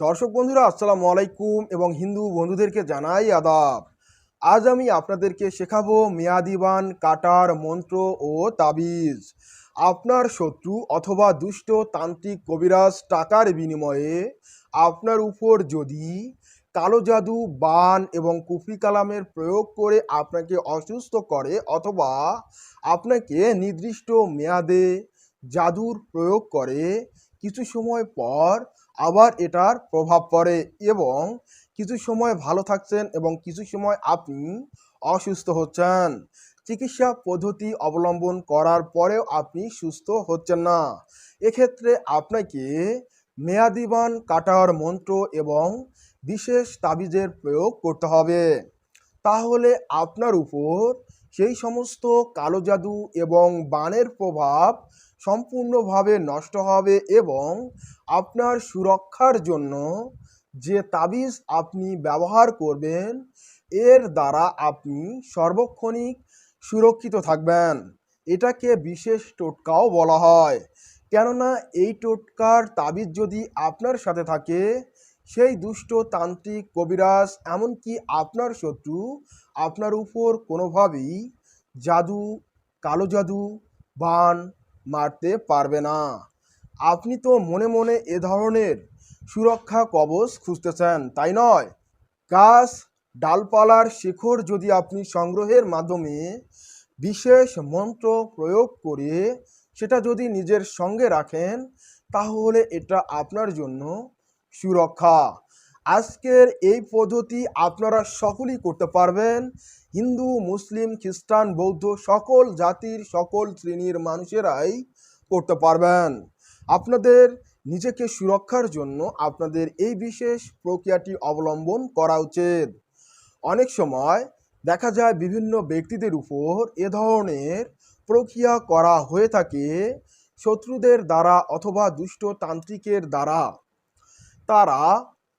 দর্শক বন্ধুরা, আসসালামু আলাইকুম এবং হিন্দু বন্ধুদেরকে জানাই আদাব। আজ আমি আপনাদেরকে শেখাবো মেয়াদিবান কাটার মন্ত্র ও তাবিজ। আপনার শত্রু অথবা দুষ্ট তান্ত্রিক কবিরাজ টাকার বিনিময়ে আপনার উপর যদি কালো জাদু, বান এবং কুফরি কালামের প্রয়োগ করে আপনাকে অসুস্থ করে অথবা আপনাকে নির্দিষ্ট মেয়াদে জাদুর প্রয়োগ করে, কিছু সময় পর আবার এটার প্রভাব পড়ে এবং কিছু সময় ভালো থাকছেন এবং কিছু সময় আপনি অসুস্থ হচ্ছেন। চিকিৎসা পদ্ধতি অবলম্বন করার পরেও আপনি সুস্থ হচ্ছেন না। এক্ষেত্রে আপনাকে মেয়াদিবান কাটার মন্ত্র এবং বিশেষ তাবিজের প্রয়োগ করতে হবে। তাহলে আপনার উপর সেই সমস্ত কালো জাদু এবং বানের প্রভাব সম্পূর্ণভাবে নষ্ট হবে এবং আপনার সুরক্ষার জন্য যে তাবিজ আপনি ব্যবহার করবেন, এর দ্বারা আপনি সর্বক্ষণিক সুরক্ষিত থাকবেন। এটাকে বিশেষ টোটকাও বলা হয়। কেননা এই টোটকার তাবিজ যদি আপনার সাথে থাকে, সেই দুষ্ট তান্ত্রিক কবিরাজ এমনকি আপনার শত্রু আপনার উপর কোনোভাবেই জাদু, কালো জাদু, বান মারতে পারবে না। আপনি তো মনে মনে এ ধরনের সুরক্ষা কবচ খুঁজতেছেন, তাই নয়? গাছ, ডালপালার শিখর যদি আপনি সংগ্রহের মাধ্যমে বিশেষ মন্ত্র প্রয়োগ করে সেটা যদি নিজের সঙ্গে রাখেন, তাহলে এটা আপনার জন্য সুরক্ষা। আজকের এই পদ্ধতি আপনারা সকলেই করতে পারবেন। হিন্দু, মুসলিম, খ্রিস্টান, বৌদ্ধ সকল জাতির সকল শ্রেণির মানুষেরাই করতে পারবেন। আপনাদের নিজেকে সুরক্ষার জন্য আপনাদের এই বিশেষ প্রক্রিয়াটি অবলম্বন করা উচিত। অনেক সময় দেখা যায় বিভিন্ন ব্যক্তিদের উপর এ ধরনের প্রক্রিয়া করা হয়ে থাকে শত্রুদের দ্বারা অথবা দুষ্ট তান্ত্রিকের দ্বারা। তারা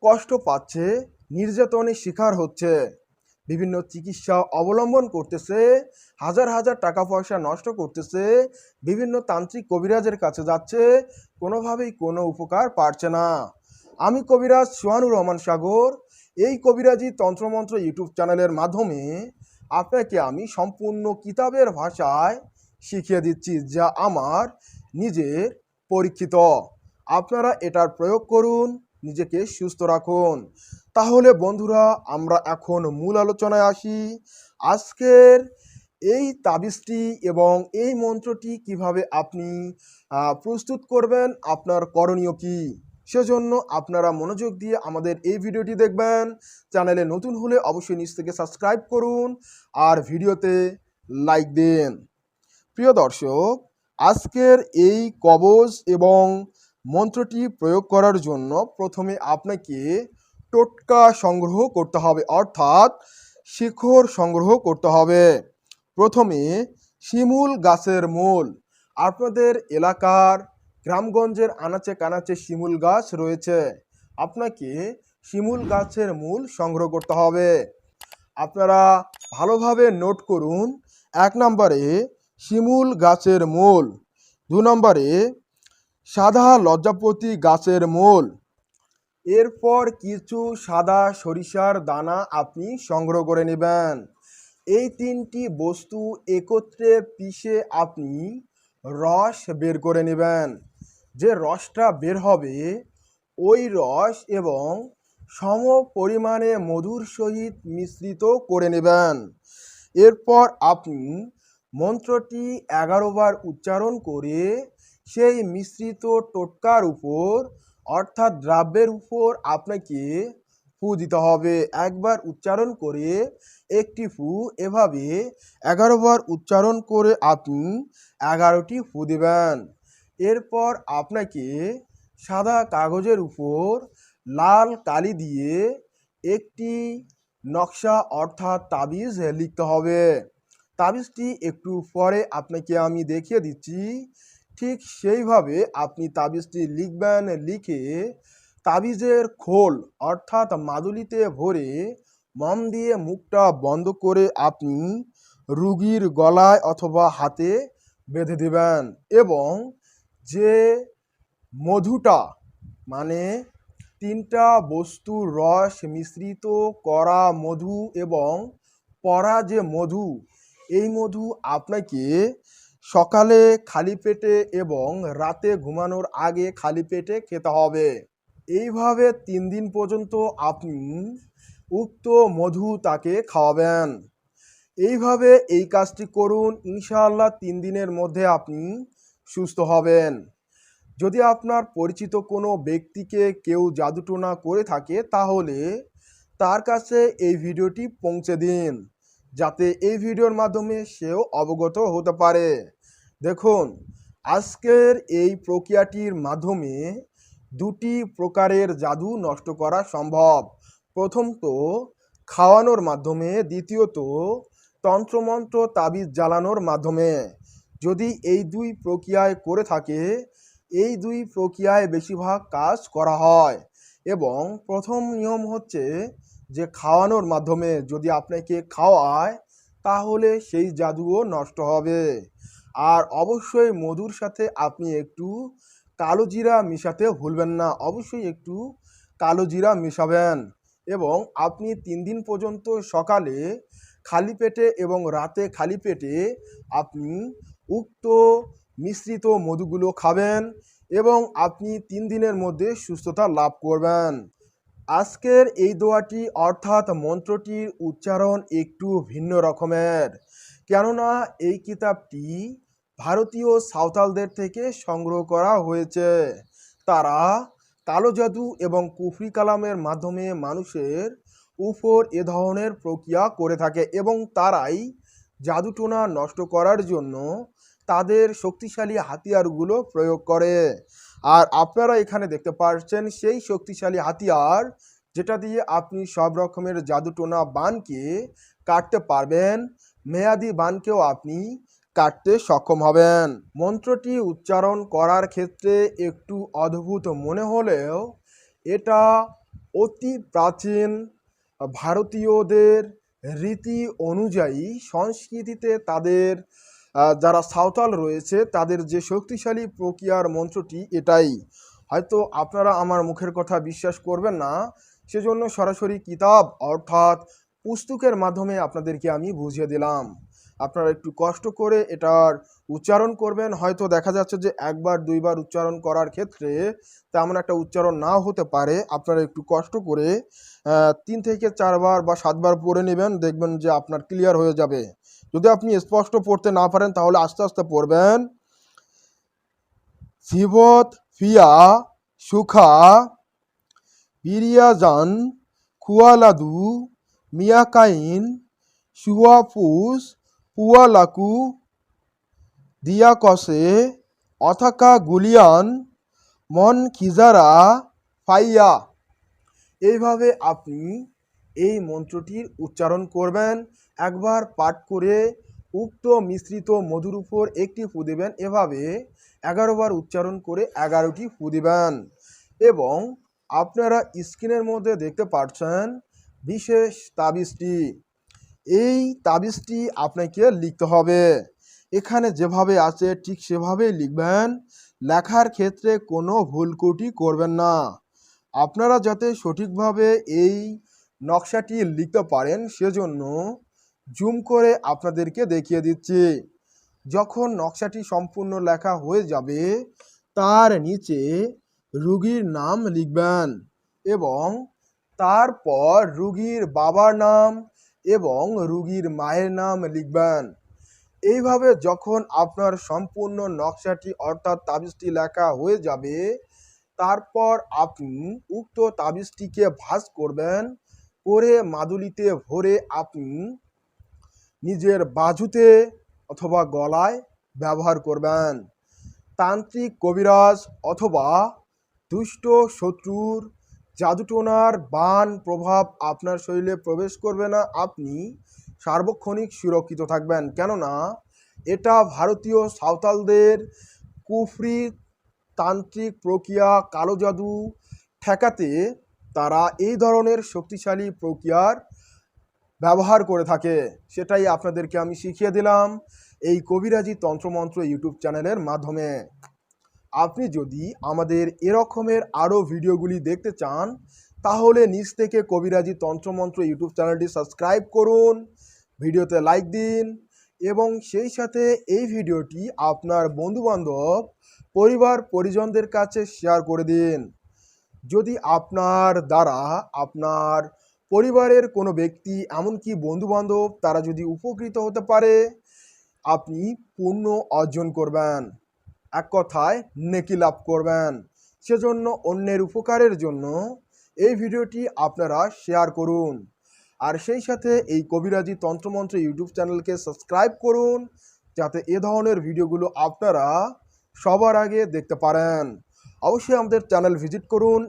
কষ্ট পাচ্ছে, নির্যাতনের শিকার হচ্ছে। বিভিন্ন চিকিৎসা অবলম্বন করতেছে, হাজার হাজার টাকা পয়সা নষ্ট করতেছে, বিভিন্ন তান্ত্রিক কবিরাজের কাছে যাচ্ছে, কোনোভাবেই কোনো উপকার পারছে না। আমি কবিরাজ সোহানুর রহমান সাগর, এই কবিরাজি তন্ত্রমন্ত্র ইউটিউব চ্যানেলের মাধ্যমে আপনাকে আমি সম্পূর্ণ কিতাবের ভাষায় শিখিয়ে দিচ্ছি, যা আমার নিজের পরীক্ষিত। আপনারা এটার প্রয়োগ করুন, নিজেকে সুস্থ রাখুন। তাহলে বন্ধুরা, আমরা এখন মূল আলোচনায় আসি। আজকের এই তাবিজটি এবং এই মন্ত্রটি কীভাবে আপনি প্রস্তুত করবেন, আপনার করণীয় কি? সেজন্য আপনারা মনোযোগ দিয়ে আমাদের এই ভিডিওটি দেখবেন। চ্যানেলে নতুন হলে অবশ্যই নিচ থেকে সাবস্ক্রাইব করুন আর ভিডিওতে লাইক দিন। প্রিয় দর্শক, আজকের এই কবজ এবং মন্ত্রটি প্রয়োগ করার জন্য প্রথমে আপনাকে টোটকা সংগ্রহ করতে হবে, অর্থাৎ শিখর সংগ্রহ করতে হবে। প্রথমে শিমুল গাছের মূল। আপনাদের এলাকার গ্রামগঞ্জের আনাচে কানাচে শিমুল গাছ রয়েছে। আপনাকে শিমুল গাছের মূল সংগ্রহ করতে হবে। আপনারা ভালোভাবে নোট করুন, এক নম্বরে শিমুল গাছের মূল, দু নম্বরে সাদা লজ্জাপতি গাছের মূল এরপর কিছু সাদা সরিষার দানা আপনি সংগ্রহ করে নেবেন। এই তিনটি বস্তু একত্রে পিষে আপনি রস বের করে নেবেন। যে রসটা বের হবে, ওই রস এবং সম পরিমাণে মধুর সহিত মিশ্রিত করে নেবেন। এরপর আপনি মন্ত্রটি এগারো বার উচ্চারণ করে সেই মিশ্রিত টোটকার উপর অর্থাৎ দ্রাব্যের উপর আপনাকে ফু দিতে হবে। একবার উচ্চারণ করে একটি ফু, এভাবে এগারো বার উচ্চারণ করে আপনি এগারোটি ফু দেবেন। এরপর আপনাকে সাদা কাগজের উপর লাল কালি দিয়ে একটি নকশা অর্থাৎ তাবিজ লিখতে হবে। তাবিজটি একটু পরে আপনাকে আমি দেখিয়ে দিচ্ছি। ঠিক সেইভাবে আপনি তাবিজটি লিখবেন, লিখে তাবিজের খোল অর্থাৎ মাদুলিতে ভরে মম দিয়ে মুখটা বন্ধ করে আপনি রুগীর গলায় অথবা হাতে বেঁধে দেবেন এবং যে মধুটা মানে তিনটা বস্তুর রস মিশ্রিত করা মধু এবং পরা যে মধু, এই মধু আপনাকে সকালে খালি পেটে এবং রাতে ঘুমানোর আগে খালি পেটে খেতে হবে। এইভাবে তিন দিন পর্যন্ত আপনি উক্ত মধু তাকে খাওয়াবেন। এইভাবে এই কাজটি করুন, ইনশাআল্লাহ তিন দিনের মধ্যে আপনি সুস্থ হবেন। যদি আপনার পরিচিত কোনো ব্যক্তিকে কেউ জাদুটোনা করে থাকে, তাহলে তার কাছে এই ভিডিওটি পৌঁছে দিন। যাতে এই ভিডিওর মাধ্যমে সেও অবগত হতে পারে। দেখুন, আজকের এই প্রক্রিয়াটির মাধ্যমে দুটি প্রকারের জাদু নষ্ট করা সম্ভব। প্রথমত খাওয়ানোর মাধ্যমে। দ্বিতীয়ত, তন্ত্রমন্ত্র তাবিজ জ্বালানোর মাধ্যমে। যদি এই দুই প্রক্রিয়ায় করে থাকে, এই দুই প্রক্রিয়ায় বেশিরভাগ কাজ করা হয়। এবং প্রথম নিয়ম হচ্ছে যে খাওয়ানোর মাধ্যমে যদি আপনাকে খাওয়ায়, তাহলে সেই জাদুও নষ্ট হবে। আর অবশ্যই মধুর সাথে আপনি একটু কালো জিরা মিশাতে ভুলবেন না। অবশ্যই একটু কালো জিরা মেশাবেন এবং আপনি তিন দিন পর্যন্ত সকালে খালি পেটে এবং রাতে খালি পেটে আপনি উক্ত মিশ্রিত মধুগুলো খাবেন এবং আপনি তিন দিনের মধ্যে সুস্থতা লাভ করবেন। আজকের এই দোয়াটি অর্থাৎ মন্ত্রটির উচ্চারণ একটু ভিন্ন রকমের। কেননা এই কিতাবটি ভারতীয় সাঁওতালদের থেকে সংগ্রহ করা হয়েছে। তারা কালো জাদু এবং কুফরি কালামের মাধ্যমে মানুষের উপর এ ধরনের প্রক্রিয়া করে থাকে এবং তারাই জাদুটোনা নষ্ট করার জন্য তাদের শক্তিশালী হাতিয়ারগুলো প্রয়োগ করে। আর আপনারা এখানে দেখতে পাচ্ছেন সেই শক্তিশালী হাতিয়ার, যেটা দিয়ে আপনি সব রকমের জাদুটোনা বানকে কাটতে পারবেন। মেয়াদি বানকেও আপনি কাটতে সক্ষম হবেন। মন্ত্রটি উচ্চারণ করার ক্ষেত্রে একটু অদ্ভুত মনে হলেও এটা অতি প্রাচীন ভারতীয়দের রীতি অনুযায়ী সংস্কৃতিতে তাদের যারা সাঁওতাল রয়েছে, তাদের যে শক্তিশালী প্রক্রিয়ার মন্ত্রটি এটাই। হয়তো আপনারা আমার মুখের কথা বিশ্বাস করবেন না, সেজন্য সরাসরি কিতাব অর্থাৎ পুস্তকের মাধ্যমে আপনাদেরকে আমি বুঝিয়ে দিলাম। আপনারা একটু কষ্ট করে এটার উচ্চারণ করবেন, হয়তো দেখা যাচ্ছে যে একবার, দুইবার উচ্চারণ করার ক্ষেত্রে তেমন একটা উচ্চারণ নাও হতে পারে। আপনারা একটু কষ্ট করে তিন থেকে চারবার বা সাতবার পড়ে নেবেন, দেখবেন যে আপনার ক্লিয়ার হয়ে যাবে। যদি আপনি স্পষ্ট পড়তে না পারেন, তাহলে আস্তে আস্তে পড়বেন। শিবত ফিয়া, সুখা বিরিয়াজান খুয়ালাদু মিয়াকাইন সুয়াপুস পুয়ালাকু, দিয়াকসে, অথাকা, গুলিয়ান মন খিজারা ফাইয়া। এইভাবে আপনি এই মন্ত্রটির উচ্চারণ করবেন। একবার পাঠ করে উক্ত মিশ্রিত মধুর উপর একটি ফু দেবেন। এভাবে এগারো বার উচ্চারণ করে এগারোটি ফু দিবেন। এবং আপনারা স্ক্রিনের মধ্যে দেখতে পাচ্ছেন বিশেষ তাবিজটি। এই তাবিজটি আপনাকে লিখতে হবে। এখানে যেভাবে আছে ঠিক সেভাবেই লিখবেন। লেখার ক্ষেত্রে কোনো ভুলকুটি করবেন না। আপনারা যাতে সঠিকভাবে এই নকশাটি লিখতে পারেন, সেজন্য জুম করে আপনাদেরকে দেখিয়ে দিচ্ছি। যখন নকশাটি সম্পূর্ণ লেখা হয়ে যাবে, তার নিচে রুগীর নাম লিখবেন এবং তারপর রুগীর বাবার নাম এবং রুগীর মায়ের নাম লিখবেন। এইভাবে যখন আপনার সম্পূর্ণ নকশাটি অর্থাৎ তাবিজটি লেখা হয়ে যাবে, তারপর আপনি উক্ত তাবিজটিকে ভাঁজ করবেন, করে মাদুলিতে ভরে আপনি নিজের বাজুতে অথবা গলায় ব্যবহার করবেন। তান্ত্রিক কবিরাজ অথবা দুষ্ট শত্রুর জাদুটোনার বান প্রভাব আপনার শরীরে প্রবেশ করবে না, আপনি সার্বক্ষণিক সুরক্ষিত থাকবেন। কেননা এটা ভারতীয় সাঁওতালদের কুফরি তান্ত্রিক প্রক্রিয়া, কালো জাদু ঠেকাতে তারা এই ধরনের শক্তিশালী প্রক্রিয়ার ব্যবহার করে থাকে। সেটাই আপনাদেরকে আমি শিখিয়ে দিলাম এই কবিরাজি তন্ত্রমন্ত্র ইউটিউব চ্যানেলের মাধ্যমে। আপনি যদি আমাদের এরকমের আরও ভিডিওগুলি দেখতে চান, তাহলে নিচ থেকে কবিরাজি তন্ত্রমন্ত্র ইউটিউব চ্যানেলটি সাবস্ক্রাইব করুন, ভিডিওতে লাইক দিন এবং সেই সাথে এই ভিডিওটি আপনার বন্ধুবান্ধব, পরিবার পরিজনদের কাছে শেয়ার করে দিন। যদি আপনার দ্বারা আপনার পরিবারের কোনো ব্যক্তি, এমনকি বন্ধুবান্ধব, তারা যদি উপকৃত হতে পারে, আপনি পুণ্য অর্জন করবেন। এক কথায়, নেকি লাভ করবেন। সেজন্য অন্যের উপকারের জন্য এই ভিডিওটি আপনারা শেয়ার করুন। আর সেই সাথে এই কবিরাজি তন্ত্রমন্ত্র ইউটিউব চ্যানেলকে সাবস্ক্রাইব করুন, যাতে এ ধরনের ভিডিওগুলো আপনারা সবার আগে দেখতে পারেন। অবশ্যই আমাদের চ্যানেল ভিজিট করুন।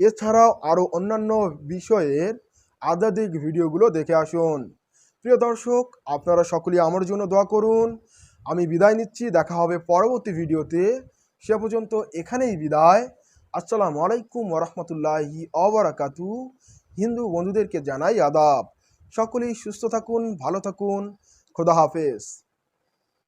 এছাড়াও আরও অন্যান্য বিষয়ের আধ্যাত্মিক ভিডিওগুলো দেখে আসুন। প্রিয় দর্শক, আপনারা সকলেই আমার জন্য দোয়া করুন। আমি বিদায় নিচ্ছি, দেখা হবে পরবর্তী ভিডিওতে। সে পর্যন্ত এখানেই বিদায়। আসসালামু আলাইকুম ওরহমতুল্লাহি অবরাকাতু হিন্দু বন্ধুদেরকে জানাই আদাব। সকলেই সুস্থ থাকুন, ভালো থাকুন। খোদা হাফেজ।